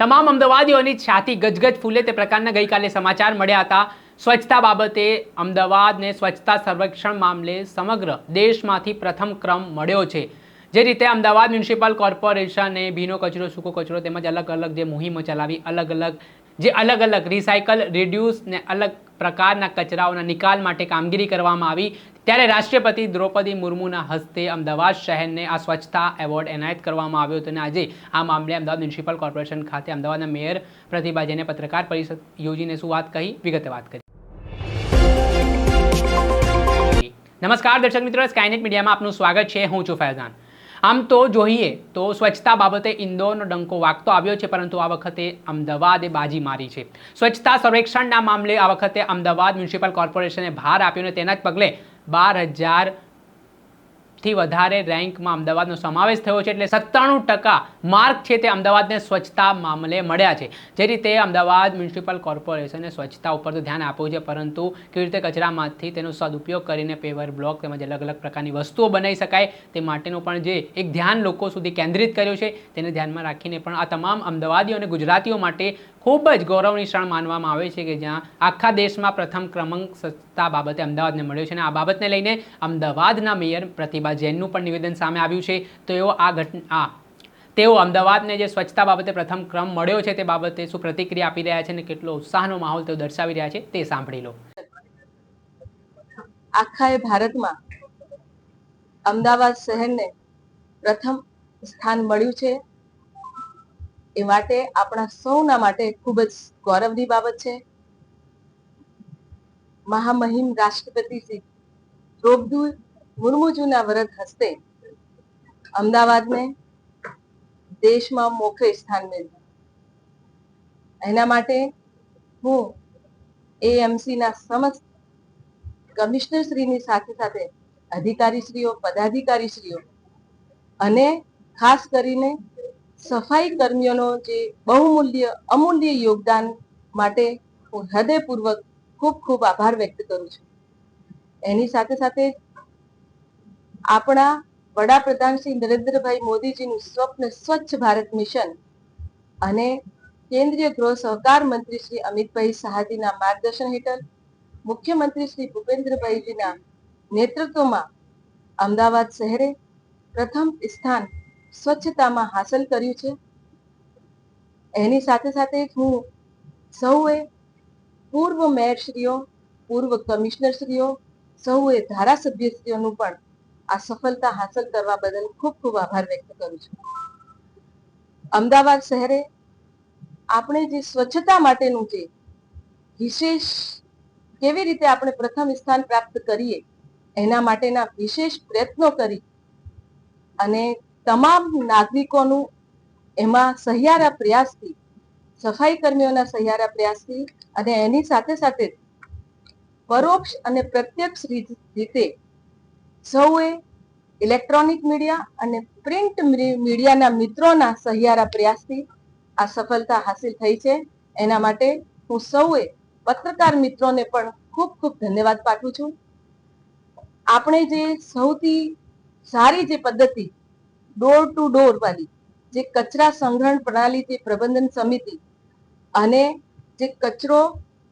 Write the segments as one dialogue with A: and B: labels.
A: તમામ અમદાવાદીઓની છાતી ગજગજ ફૂલે તે પ્રકારના ગઈકાલે સમાચાર મળ્યા હતા. સ્વચ્છતા બાબતે અમદાવાદને સ્વચ્છતા સર્વેક્ષણ મામલે સમગ્ર દેશમાંથી પ્રથમ ક્રમ મળ્યો છે. જે રીતે અમદાવાદ મ્યુનિસિપલ કોર્પોરેશને ભીનો કચરો, સૂકો કચરો તેમજ અલગ અલગ જે મુહિમો ચલાવી, અલગ અલગ જે અલગ અલગ રિસાયકલ રિડ્યુસ ને અલગ પ્રકારના કચરાઓના નિકાલ માટે કામગીરી કરવામાં આવી. ત્યારે રાષ્ટ્રપતિ દ્રૌપદી મુર્મુના હસ્તે અમદાવાદ શહેરને આ સ્વચ્છતા એવોર્ડ એનાયત કરવામાં આવ્યો હતો અને આજે આ મામલે અમદાવાદ મ્યુનિસિપલ કોર્પોરેશન ખાતે અમદાવાદના મેયર પ્રતિભા જૈને પત્રકાર પરિષદ યોજીને શું વાત કહી? વિગતે વાત કરી. નમસ્કાર દર્શક મિત્રો સ્કાયનેટ મીડિયામાં આપનું સ્વાગત છે. હું છું ફૈઝાન. આમ તો જોઈએ તો સ્વચ્છતા બાબતે ઇન્દોરનો ડંકો વાગતો આવ્યો છે, પરંતુ આ વખતે અમદાવાદે બાજી મારી છે. સ્વચ્છતા સર્વેક્ષણના મામલે આ વખતે અમદાવાદ મ્યુનિસિપલ કોર્પોરેશને ભાર આપ્યો અને તેના જ પગલે બાર હજારથી વધારે રેન્કમાં અમદાવાદનો સમાવેશ થયો છે એટલે સત્તાણું ટકા માર્ક છે તે અમદાવાદને સ્વચ્છતા મામલે મળ્યા છે. જે રીતે અમદાવાદ મ્યુનિસિપલ કોર્પોરેશને સ્વચ્છતા ઉપર તો ધ્યાન આપ્યું છે, પરંતુ કેવી રીતે કચરામાંથી તેનો સદુપયોગ કરીને પેવર બ્લોક તેમજ અલગ અલગ પ્રકારની વસ્તુઓ બનાવી શકાય તે માટેનું પણ જે એક ધ્યાન લોકો સુધી કેન્દ્રિત કર્યું છે, તેને ધ્યાનમાં રાખીને પણ આ તમામ અમદાવાદીઓ અને ગુજરાતીઓ માટે ખૂબ જ ગૌરવની ક્ષણ માનવામાં આવે છે કે જ્યાં આખા દેશમાં પ્રથમ ક્રમાંક સત્તા બાબતે અમદાવાદને મળ્યો છે અને આ બાબતને લઈને અમદાવાદના મેયર પ્રતિભા જૈનનું પણ નિવેદન સામે આવ્યું છે. તો એઓ આ ઘટના તેઓ અમદાવાદને જે સ્વચ્છતા બાબતે પ્રથમ ક્રમ મળ્યો છે તે બાબતે શું પ્રતિક્રિયા આપી રહ્યા છે અને કેટલો ઉત્સાહનો માહોલ તેઓ દર્શાવી રહ્યા છે તે સાંભળી લો.
B: આખા એ ભારતમાં અમદાવાદ શહેરને પ્રથમ સ્થાન મળ્યું છે. એ માટે આપણા સૌના માટે ખૂબ જ ગૌરવની બાબત છે. મહામહિમ રાષ્ટ્રપતિ શ્રી દ્રૌપદી મુર્મુજુના વરદ હસ્તે અમદાવાદને દેશમાં મોખરે સ્થાન મેળવ્યું. એના માટે હું એએમસીના સમસ્ત કમિશનર શ્રીની સાથે સાથે અધિકારીશ્રીઓ, પદાધિકારીશ્રીઓ અને ખાસ કરીને સફાઈ કર્મીઓનો જે બહુમૂલ્ય, અમૂલ્ય યોગદાન માટે હું હૃદયપૂર્વક ખૂબ ખૂબ આભાર વ્યક્ત કરું છું. એની સાથે સાથે આપણા વડાપ્રધાન શ્રી નરેન્દ્રભાઈ મોદીજીનું સ્વપ્ન સ્વચ્છ ભારત મિશન અને કેન્દ્રીય ગૃહ સહકાર મંત્રી શ્રી અમિતભાઈ શાહજીના માર્ગદર્શન હેઠળ મુખ્યમંત્રી શ્રી ભૂપેન્દ્રભાઈજીના નેતૃત્વમાં અમદાવાદ શહેરે પ્રથમ સ્થાન સ્વચ્છતામાં હાંસલ કર્યું છે. એની સાથે સાથે હું સૌએ પૂર્વ મેયરશ્રીઓ, પૂર્વ કમિશનરશ્રીઓ, સૌએ ધારાસભ્યશ્રીઓનું પણ આ સફળતા હાંસલ કરવા બદલ ખૂબ ખૂબ આભાર વ્યક્ત કરું છું. અમદાવાદ શહેરે આપણે જે સ્વચ્છતા માટેનું જે વિશેષ કેવી રીતે આપણે પ્રથમ સ્થાન પ્રાપ્ત કરીએ, એના માટેના વિશેષ પ્રયત્નો કરી અને તમામ નાગરિકોનું એમાં સહિયારા પ્રયાસથી, સફાઈ કર્મીઓના સહિયારા પ્રયાસથી અને એની સાથે સાથે પરોક્ષ અને પ્રત્યક્ષ રીત- સૌએ ઇલેક્ટ્રોનિક મીડિયા અને પ્રિન્ટ મીડિયાના મિત્રોના સહિયારા પ્રયાસથી આ સફળતા હાસિલ થઈ છે. એના માટે હું સૌએ પત્રકાર મિત્રોને પણ ખૂબ ખૂબ ધન્યવાદ પાઠવું છું. આપણે જે સૌથી સારી જે પદ્ધતિ ડોર ટુ ડોર વાળી, જે કચરા સંગ્રહણ પ્રણાલી છે પ્રબંધન સમિતિ અને જે કચરો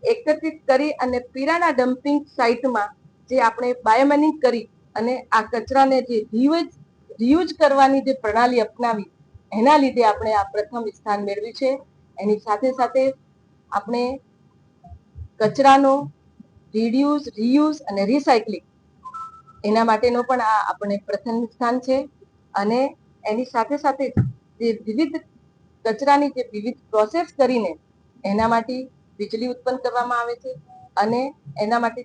B: એકત્રિત કરી અને પીરાના ડમ્પિંગ સાઇટમાં જે આપણે બાયોમેનિંગ કરી અને આ કચરાને જે રિયુઝ રિયુઝ કરવાની જે પ્રણાલી અપનાવી, એના લીધે આપણે આ પ્રથમ સ્થાન મેળવ્યું છે. એની સાથે સાથે આપણે કચરાનો રિડ્યુઝ રિયુઝ અને રિસાયકલિંગ એના માટેનો પણ આ આપણે પ્રથમ સ્થાન છે. અને એની સાથે સાથે જે વિવિધ કચરાની જે વિવિધ પ્રોસેસ કરીને એના માટે વીજળી ઉત્પન્ન કરવામાં આવે છે અને એના માટે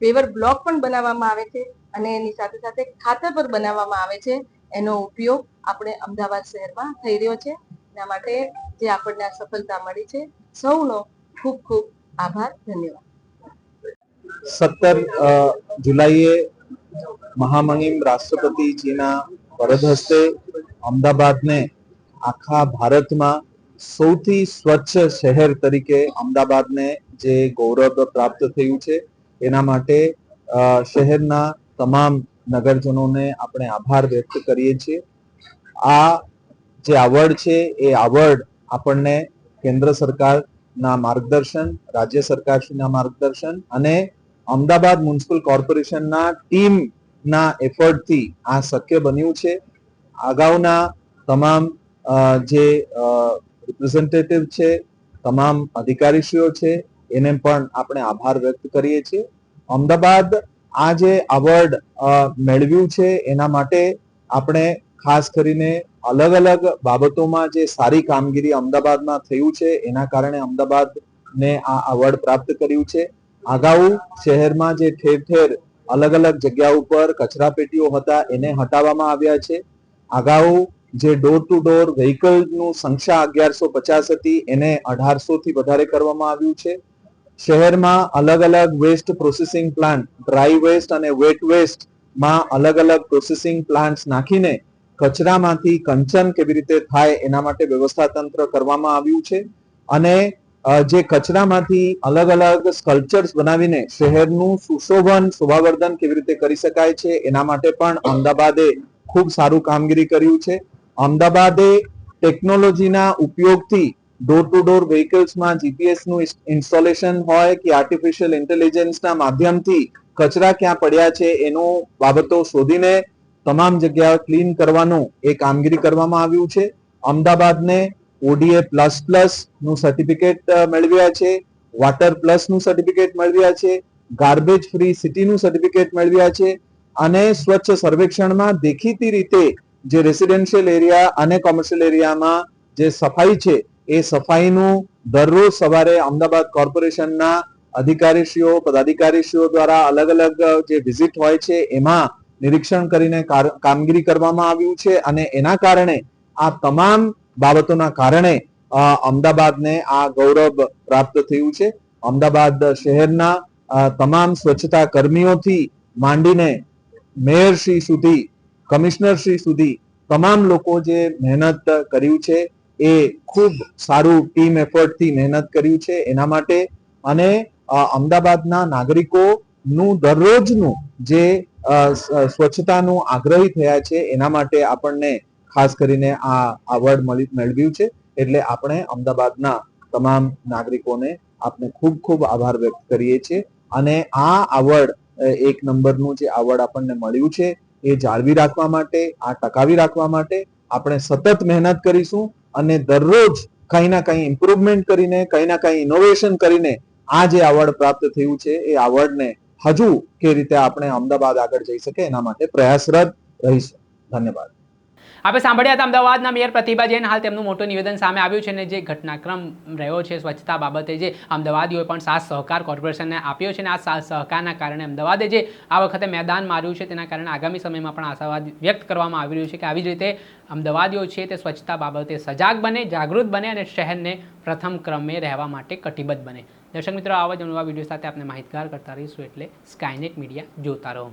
B: પેવર બ્લોક પણ બનાવવામાં આવે છે અને એની સાથે સાથે ખાતર પર બનાવવામાં આવે છે. એનો ઉપયોગ આપણે અમદાવાદ શહેરમાં થઈ રહ્યો છે. એના માટે જે આપણને આ સફળતા મળી છે. સૌનો ખૂબ ખૂબ આભાર. ધન્યવાદ.
C: સત્તર જુલાઈએ મહામહિમ રાષ્ટ્રપતિજીના વરદ હસ્તે અમદાવાદને આખા ભારતમાં સૌથી સ્વચ્છ શહેર તરીકે અમદાવાદને જે ગૌરવ પ્રાપ્ત થયું છે, એના માટે શહેરના તમામ નગરજનોને આપણે આભાર વ્યક્ત કરીએ છીએ. આ જે આવડ છે, એ આવડ આપણને કેન્દ્ર સરકારના માર્ગદર્શન, રાજ્ય સરકારશ્રીના માર્ગદર્શન અને અમદાવાદ મ્યુનિસિપલ કોર્પોરેશનના ટીમના એફર્ટથી આ શક્ય બન્યું છે. અગાઉના તમામ જે રિપ્રેઝેન્ટેટિવ છે, તમામ અધિકારીશ્રીઓ છે, એને પણ આપણે આભાર વ્યક્ત કરીએ છીએ. અમદાવાદ આ જે અવોર્ડ મેળવ્યું છે, એના માટે આપણે ખાસ કરીને અલગ અલગ બાબતોમાં જે સારી કામગીરી અમદાવાદમાં થયું છે, એના કારણે અમદાવાદને આ અવોર્ડ પ્રાપ્ત કર્યું છે. અગાઉ શહેરમાં જે ઠેર ઠેર અલગ અલગ જગ્યા ઉપર કચરા પેટીઓ હતા, એને હટાવવામાં આવ્યા છે. અગાઉ જે ડોર ટુ ડોર વ્હીકલનું સંખ્યા અગિયારસો પચાસ હતી, એને અઢારસો થી વધારે કરવામાં આવ્યું છે. શહેરમાં અલગ અલગ waste processing plant dry waste અને વેટ વેસ્ટમાં અલગ અલગ પ્રોસેસિંગ પ્લાન્ટ્સ નાખીને કચરામાંથી કંચન કેવી રીતે થાય એના માટે વ્યવસ્થા તંત્ર કરવામાં આવ્યું છે. અને જે કચરામાંથી અલગ અલગ સ્કલ્પચર્સ બનાવીને શહેરનું સુશોભન, શોભાવર્ધન કેવી રીતે કરી શકાય છે, એના માટે પણ અમદાવાદે ખૂબ સારું કામગીરી કર્યું છે. અમદાવાદે ટેકનોલોજીના ઉપયોગથી ડોર ટુ ડોર વ્હીકલ્સમાં જીપીએસનું ઇન્સ્ટોલેશન હોય કે આર્ટિફિશિયલ ઇન્ટેલિજન્સના માધ્યમથી કચરા ક્યાં પડ્યા છે એનો બાબતો શોધીને તમામ જગ્યા ક્લીન કરવાનું એ કામગીરી કરવામાં આવ્યું છે. અમદાવાદને ઓડીએ પ્લસ પ્લસનું સર્ટિફિકેટ મેળવ્યા છે. વોટર પ્લસનું સર્ટિફિકેટ મેળવ્યા છે. ગાર્બેજ ફ્રી સિટીનું સર્ટિફિકેટ મેળવ્યા છે. અને સ્વચ્છ સર્વેક્ષણમાં દેખીતી રીતે જે રેસિડેન્શિયલ એરિયા અને કોમર્શિયલ એરિયામાં જે સફાઈ છે, એ સફાઈનું દરરોજ સવારે અમદાવાદ કોર્પોરેશનના અધિકારીશ્રીઓ, પદાધિકારીશ્રીઓ દ્વારા અલગ અલગ જે વિઝિટ હોય છે, એમાં નિરીક્ષણ કરીને કાર- કામગીરી કરવામાં આવ્યું છે. અને એના કારણે આ તમામ બાબતોના કારણે અમદાવાદને આ ગૌરવ પ્રાપ્ત થયું છે. અમદાવાદ શહેરના તમામ સ્વચ્છતા કર્મીઓથી માંડીને મેયરશ્રી સુધી કમિશનરશ્રી સુધી તમામ લોકો જે મહેનત કર્યું છે એ ખૂબ સારું ટીમ એફર્ટથી મહેનત કર્યું છે. એના માટે અને અમદાવાદના નાગરિકોનું દરરોજનું જે સ્વચ્છતાનું આગ્રહી થયા છે એના માટે આપણને ખાસ કરીને આ એવોર્ડ મળી, મેળવ્યું છે. એટલે આપણે અમદાવાદના તમામ નાગરિકોને આપણે ખૂબ ખૂબ આભાર વ્યક્ત કરીએ છીએ. અને આ એવોર્ડ એક નંબરનું જે એવોર્ડ આપણને મળ્યું છે, એ જાળવી રાખવા માટે, આ ટકાવી રાખવા માટે આપણે સતત મહેનત કરીશું અને દરરોજ કંઈ ના કંઈ ઇમ્પ્રુવમેન્ટ કરીને, કંઈ ના કંઈ ઇનોવેશન કરીને આ જે એવોર્ડ પ્રાપ્ત થયું છે, એ એવોર્ડને હજુ કે રીતે આપણે અમદાવાદ આગળ જઈ શકે એના માટે પ્રયાસરત રહીશું. ધન્યવાદ.
A: આપણે સાંભળ્યા હતા અમદાવાદના મેયર પ્રતિભા જૈન હાલ તેમનું મોટું નિવેદન સામે આવ્યું છે અને જે ઘટનાક્રમ રહ્યો છે, સ્વચ્છતા બાબતે જે અમદાવાદીઓએ પણ સાથ સહકાર કોર્પોરેશનને આપ્યો છે અને આ સાથ સહકારના કારણે અમદાવાદે જે આ વખતે મેદાન માર્યું છે તેના કારણે આગામી સમયમાં પણ આશાવાદ વ્યક્ત કરવામાં આવી રહ્યું છે કે આવી જ રીતે અમદાવાદીઓ છે તે સ્વચ્છતા બાબતે સજાગ બને, જાગૃત બને અને શહેરને પ્રથમ ક્રમે રહેવા માટે કટિબદ્ધ બને. દર્શક મિત્રો, આવા જ નવા વીડિયો સાથે આપણે માહિતગાર કરતા રહીશું એટલે સ્કાયનેટ મીડિયા જોતા રહો.